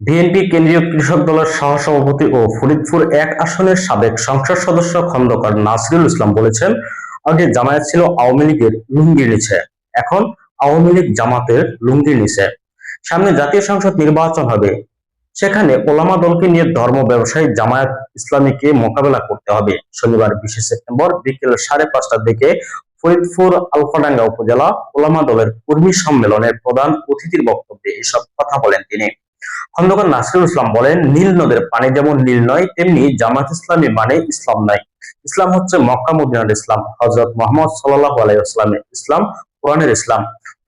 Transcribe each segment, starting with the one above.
BNP কেন্দ্রীয় কৃষক দলের সহসভাপতি ও ফরিদপুর এক আসনের সাবেক সংসদ সদস্য খন্দকার নাসিরুল ইসলাম বলেছেন, আগে জামায়াত ছিল আওয়ামী লীগের লুঙ্গির নিচে, এখন আওয়ামী লীগ জামাতের লুঙ্গির নিচে। সামনে জাতীয় সংসদ নির্বাচন হবে, সেখানে ওলামা দলকে নিয়ে ধর্ম ব্যবসায়ী জামায়াত ইসলামীকে মোকাবেলা করতে হবে। শনিবার বিশে সেপ্টেম্বর বিকেল সাড়ে পাঁচটার দিকে ফরিদপুর আলফাডাঙ্গা উপজেলা ওলামা দলের কর্মী সম্মেলনের প্রধান অতিথির বক্তব্যে এসব কথা বলেন তিনি। খন্দকার নাসিরুল ইসলাম বলেন, নীল নদের পানি যেমন নীল নয়, তেমনি জামাত ইসলামী মানে ইসলাম নয়। ইসলাম হচ্ছে মক্কা মদিনার ইসলাম হজরত মোহাম্মদ সাল্লাহ আলাইসলামের ইসলাম, কোরআনের ইসলাম।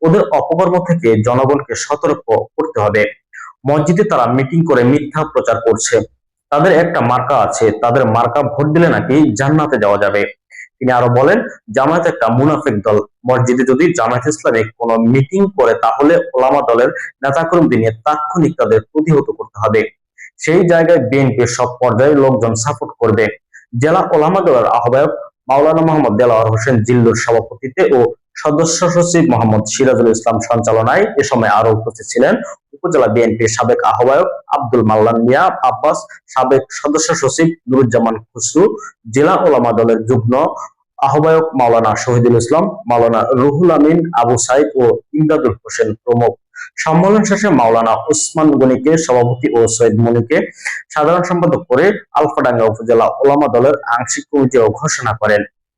ওদের অপকর্ম থেকে জনগণকে সতর্ক করতে হবে। মসজিদে তারা মিটিং করে মিথ্যা প্রচার করছে। তাদের একটা মার্কা আছে, তাদের মার্কা ভোট দিলে নাকি জান্নাতে যাওয়া যাবে। তিনি আরও বলেন, জামায়াত একটা মুনাফিক দল। মসজিদে যদি জামায়াত ইসলামী কোনো মিটিং করে, তাহলে ওলামা দলের নেতাকর্মীদের নিয়ে তাৎক্ষণিক তাদের প্রতিহত করতে হবে। সেই জায়গায় বিএনপির সব পর্যায়ে লোকজন সাপোর্ট করবে। জেলা ওলামা দলের আহ্বায়ক মাওলানা মোহাম্মদ দেলাওয়ার হোসেন জিল্লুর সভাপতিত্বে ও সদস্য সচিব মোহাম্মদ সিরাজুল ইসলাম সঞ্চালনায় এ সময় আরও উপস্থিত ছিলেন উপজেলা বিএনপির সাবেক আহ্বায়ক আব্দুল মাল্লান মিয়া, আব্বাস সাবেক সদস্য সচিব নুরুজ্জামান খুসরু, জেলা ওলামা দলের যুগ্ম আহ্বায়ক মাওলানা শহীদুল ইসলাম, মাওলানা রুহুল আমিন, আবু সাইদ ও ইমদাদুল হোসেন প্রমুখ। সম্মেলন শেষে মাওলানা ওসমান গনিকে, সভাপতি ও সৈয়দ মনিকে সাধারণ সম্পাদক করে আলফাডাঙ্গা উপজেলা ওলামা দলের আংশিক কমিটিও ঘোষণা করেন।